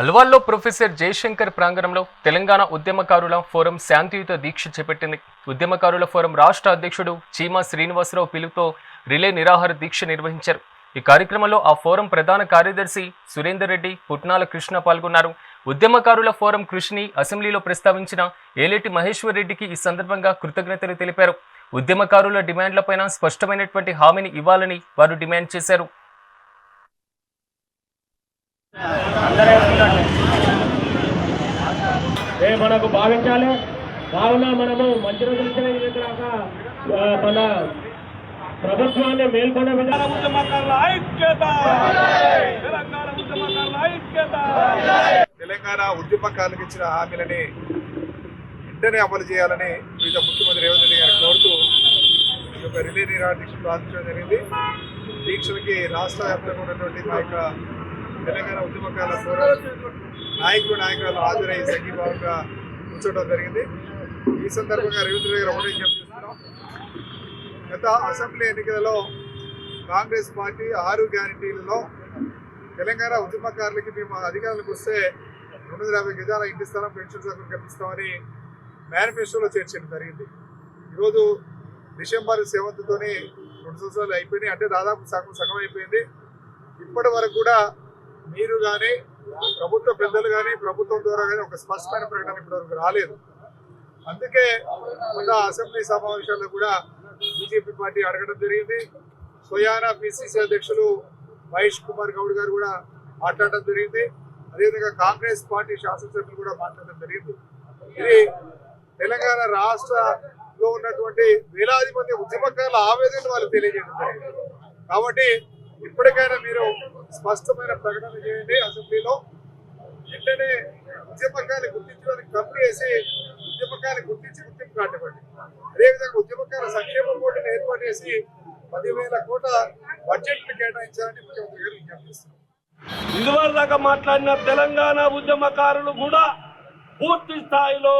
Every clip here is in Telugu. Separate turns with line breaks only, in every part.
అల్వాల్లో ప్రొఫెసర్ జయశంకర్ ప్రాంగణంలో తెలంగాణ ఉద్యమకారుల ఫోరం శాంతియుత దీక్ష చేపట్టింది. ఉద్యమకారుల ఫోరం రాష్ట్ర అధ్యక్షుడు చీమా శ్రీనివాసరావు పిలుపుతో రిలే నిరాహార దీక్ష నిర్వహించారు. ఈ కార్యక్రమంలో ఆ ఫోరం ప్రధాన కార్యదర్శి సురేందర్ రెడ్డి పుట్నాల కృష్ణ పాల్గొన్నారు. ఉద్యమకారుల ఫోరం కృషిని అసెంబ్లీలో ప్రస్తావించిన ఏలేటి మహేశ్వర్ రెడ్డికి ఈ సందర్భంగా కృతజ్ఞతలు తెలిపారు. ఉద్యమకారుల డిమాండ్లపైన స్పష్టమైనటువంటి హామీని ఇవ్వాలని వారు డిమాండ్ చేశారు.
ఏ మనకు భావించాలి. కావున మనము మంచి రోజులు మన ప్రభుత్వాన్ని మేల్కొనే విధానం
తెలంగాణ
ఉద్యమకారులకు ఇచ్చిన హామీలని వెంటనే అమలు చేయాలని వివిధ ముఖ్యమంత్రి రేవంత్ రెడ్డి గారిని కోరుతూ ఈ యొక్క రిలే నిరాహార దీక్ష ప్రారంభించడం జరిగింది. దీక్షలకి రాష్ట్ర వ్యాప్తంగా ఉన్నటువంటి మా యొక్క తెలంగాణ ఉద్యమకాల నాయకులు నాయకులు హాజరై సంఘీభావంగా కూర్చోవడం జరిగింది. ఈ సందర్భంగా రేవంత్ రెడ్డి గారు ఒకటే చేస్తున్నాం గత అసెంబ్లీ ఎన్నికలలో కాంగ్రెస్ పార్టీ ఆరు గ్యారంటీలలో తెలంగాణ ఉద్యమకారులకి మేము అధికారులకు వస్తే రెండు వందల యాభై గజాల ఇంటి స్థలం పెన్షన్ సగం కల్పిస్తామని మేనిఫెస్టోలో చేర్చడం జరిగింది. ఈరోజు డిసెంబర్ సెవెంత్తోనే రెండు సంవత్సరాలు అయిపోయినాయి. అంటే దాదాపు సగం సగం అయిపోయింది. ఇప్పటి వరకు కూడా మీరు కానీ ప్రభుత్వ పెద్దలు కానీ ప్రభుత్వం ద్వారా కానీ ఒక స్పష్టమైన ప్రకటన ఇప్పటివరకు రాలేదు. అందుకే మొన్న అసెంబ్లీ సమావేశాల్లో కూడా బీజేపీ పార్టీ అడగడం జరిగింది. స్వయానా పిసిసి అధ్యక్షులు మహేష్ కుమార్ గౌడ్ గారు కూడా మాట్లాడడం జరిగింది. అదేవిధంగా కాంగ్రెస్ పార్టీ శాసనసభ్యులు కూడా మాట్లాడడం జరిగింది. ఇది తెలంగాణ రాష్ట్రంలో ఉన్నటువంటి వేలాది మంది ఉద్యమకారుల ఆవేదన వాళ్ళు తెలియజేయడం జరిగింది. కాబట్టి ఇప్పటికైనా మీరు స్పష్టమైన ప్రకటన చేయండి అసెంబ్లీలో. వెంటనే ఉద్యమకాన్ని గుర్తించడానికి కమిటీ వేసి ఉద్యమకాన్ని గుర్తించి గుర్తింపు కాటివ్వండి అదేవిధంగా ఉద్యమకాల సంక్షేమ బోర్డుని ఏర్పాటు చేసి పదివేల కోట్ల బడ్జెట్లు కేటాయించాలని ముఖ్యమంత్రి గారు
విజ్ఞప్తిస్తున్నారు ఇదివరదాకా మాట్లాడిన తెలంగాణ ఉద్యమకారులు కూడా పూర్తి స్థాయిలో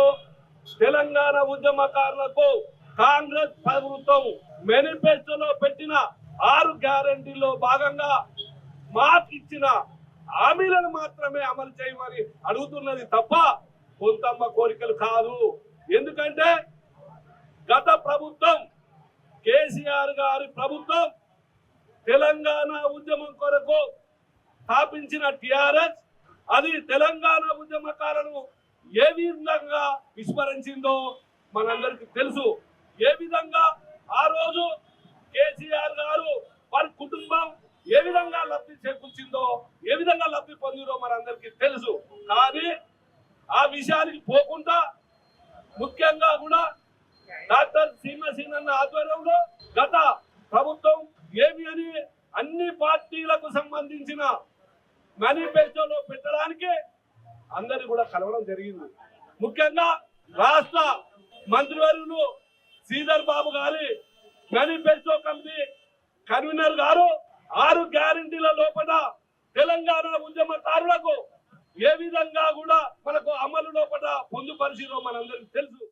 తెలంగాణ ఉద్యమకారులకు కాంగ్రెస్ ప్రభుత్వం మేనిఫెస్టోలో పెట్టిన ఆరు గ్యారంటీలో భాగంగా మాకు ఇచ్చిన హామీలను మాత్రమే అమలు చేయమని అడుగుతున్నది తప్ప కొంతమ్మ కోరికలు కాదు. ఎందుకంటే గత ప్రభుత్వం కేసీఆర్ గారి ప్రభుత్వం తెలంగాణ ఉద్యమం కొరకు స్థాపించిన టిఆర్ఎస్ అది తెలంగాణ ఉద్యమకారులను ఏ విధంగా విస్మరించిందో మనందరికి తెలుసు. ఏ విధంగా ఆ రోజు కేసీఆర్ గారు వారి కుటుంబం ఏ విధంగా లబ్ధి చేకూర్చిందో ఏ విధంగా లబ్ధి పొందిరో మనందరికీ తెలుసు. కానీ ఆ విషయానికి పోకుండా ముఖ్యంగా కూడా డాక్టర్ సీమసీనన్న ఆధ్వర్యంలో గత ప్రభుత్వం ఏమి అని అన్ని పార్టీలకు సంబంధించిన మేనిఫెస్టోలో పెట్టడానికి అందరి కూడా కలవడం జరిగింది. ముఖ్యంగా రాష్ట్ర మంత్రివర్యులు శ్రీధర్ బాబు గారి మేనిఫెస్టో కమిటీ కన్వీనర్ గారు ఆరు గ్యారంటీల లోపల తెలంగాణ ఉద్యమకారులకు ఏ విధంగా కూడా మనకు అమలు లోపల పొందుపరిచిరో మనందరికి తెలుసు.